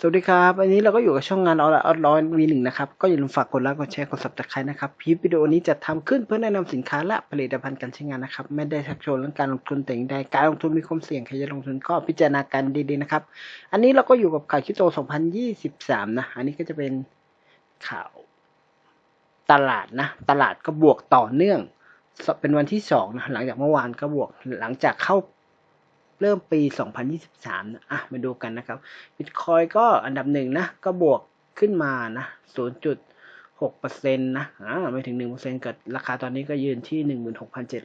สวัสดีครับวันนี้เราก็อยู่กับช่องงานออนไลน์ออนไลน์วีหนึ่งนะครับ ก็อย่าลืมฝากกดไลค์กดแชร์กด subscribe นะครับคลิปวิดีโอนี้จะทำขึ้นเพื่อแนะนำสินค้าและผลิตภัณฑ์การใช้งานนะครับ ไม่ได้ชักชวนเรื่องการลงทุนแต่อย่างใดการลงทุนมีความเสี่ยงใครจะลงทุนก็พิจารณากันดีๆนะครับ อันนี้เราก็อยู่กับข่าวคริปโต 2023 นะ อันนี้ก็จะเป็นข่าวตลาดนะ ตลาดก็บวกต่อเนื่อง เป็นวันที่สองนะหลังจากเมื่อวานก็บวกหลังจากเข้า เริ่มปี 2023นะอะมาดูกันนะครับบิตคอยก็อันดับหนึ่งนะ ก็บวกขึ้นมานะ 0.6%นะอ่าไม่ถึง 1%เกับราคาตอนนี้ก็ยืนที่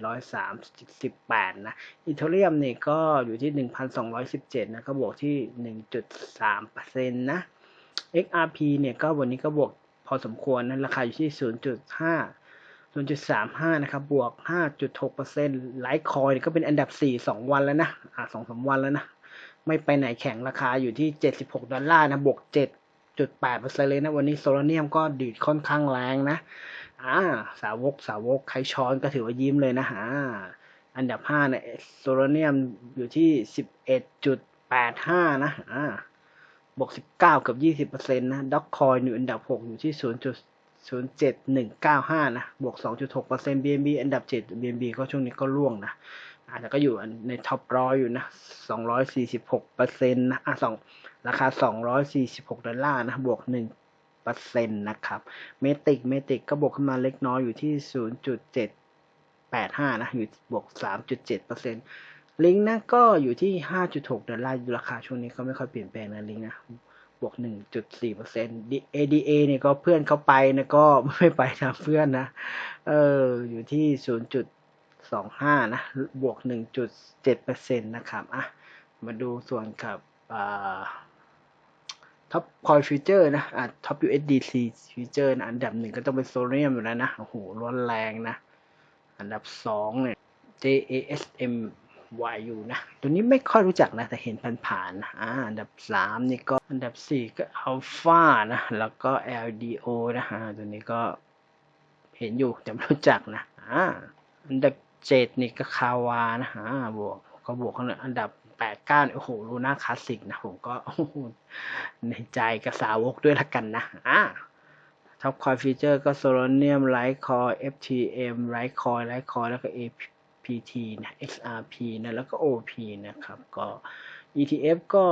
16,738 นะอีเทเรียมเนี่ยก็อยู่ที่ 1,217 นะ ก็บวกที่ 1.3%นะ XRP เนี่ยก็วันนี้ก็บวกพอสมควรนะ ราคาอยู่ที่ 0.5 0.35 นะครับ บวก 5.6%ไลท์คอยก็เป็นอันดับ 4 2 วันแล้วนะ อ่า2-3 วันแล้วนะ ไม่ไปไหนแข็งราคาอยู่ที่ 76 ดอลลาร์นะ บวก 7.8%เลยนะ วันนี้โซลาเนียมก็ดีดค่อนข้างแรงนะ อ่า สาวกสาวกใครช้อนก็ถือว่ายิ้มเลยนะอ่าอันดับ 5 เนี่ย โซลาเนียมอยู่ที่ 11.85 นะ อ่า บวก 19เกือบ20%นะ ด็อกคอยอยู่อันดับ 6 อยู่ที่ 0. 07195 นะ บวก 2.6% BNB อันดับ 7 BNB ก็ช่วงนี้ก็ร่วงนะอาจจะก็อยู่ในท็อปร้อยอยู่นะ 246%นะอะสองราคา 246 ดอลลาร์นะ บวก1%นะครับ เมติก เมติกก็บวกขึ้นมาเล็กน้อยอยู่ที่ 0.785 นะ อยู่บวก 3.7%ลิงก์นะก็อยู่ที่ 5.6 ดอลลาร์ราคาช่วงนี้ก็ไม่ค่อยเปลี่ยนแปลงนะลิงก์นะ บวก1.4% ADA เนี่ยก็เพื่อนเขาไปนะก็ไม่ไปตามเพื่อนนะ เออ อยู่ที่0.25นะ บวก1.7%นะครับ อะ มาดูส่วนกับอ่าท็อปคอยฟิวเจอร์นะอะท็อป USDC ฟิวเจอร์นะ อันดับหนึ่งก็ต้องเป็นโซเนียมอยู่แล้วนะ โอ้โหร้อนแรงนะ อันดับสองเนี่ย JASM YU นะ ตัวนี้ไม่ค่อยรู้จักนะ แต่เห็นผ่านๆนะอ่าอันดับสามนี่ก็อันดับสี่ก็ Alpha นะ แล้วก็ LDO นะอ่าตัวนี้ก็เห็นอยู่แต่ไม่รู้จักนะอ่าอันดับเจ็ดนี่ก็คาวานะอ่าบวกก็บวกเขาอันดับแปดเก้าโอ้โหลูน่าคลาสสิกนะผมก็ในใจกระสาวกด้วยละกันนะอ่าท็อปคอยฟีเจอร์ก็โซลเนียมไลท์คอย FTM ไลท์คอยไลท์คอยแล้วก็ AP PT นะ XRP นะแล้วก็ OP นะครับก็ ETF ก็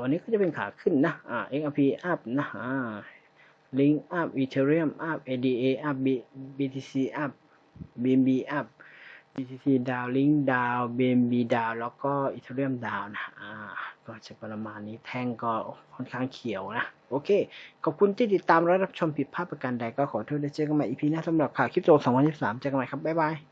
วันนี้ก็จะเป็นขาขึ้นนะอ่า XRP up นะอ่า Link up Ethereum up ADA up BTC up BNB up BTC ดาว Link ดาว BNB ดาว แล้วก็ Ethereum ดาวนะอ่าก็จะประมาณนี้แท่งก็ค่อนข้างเขียวนะ โอเค ขอบคุณที่ติดตามและรับชมผิดพลาดประการใดก็ขอโทษด้วยเจอกันใหม่ EP หน้าสำหรับข่าวคริปโต2023เจอกันใหม่ครับ บ๊ายบาย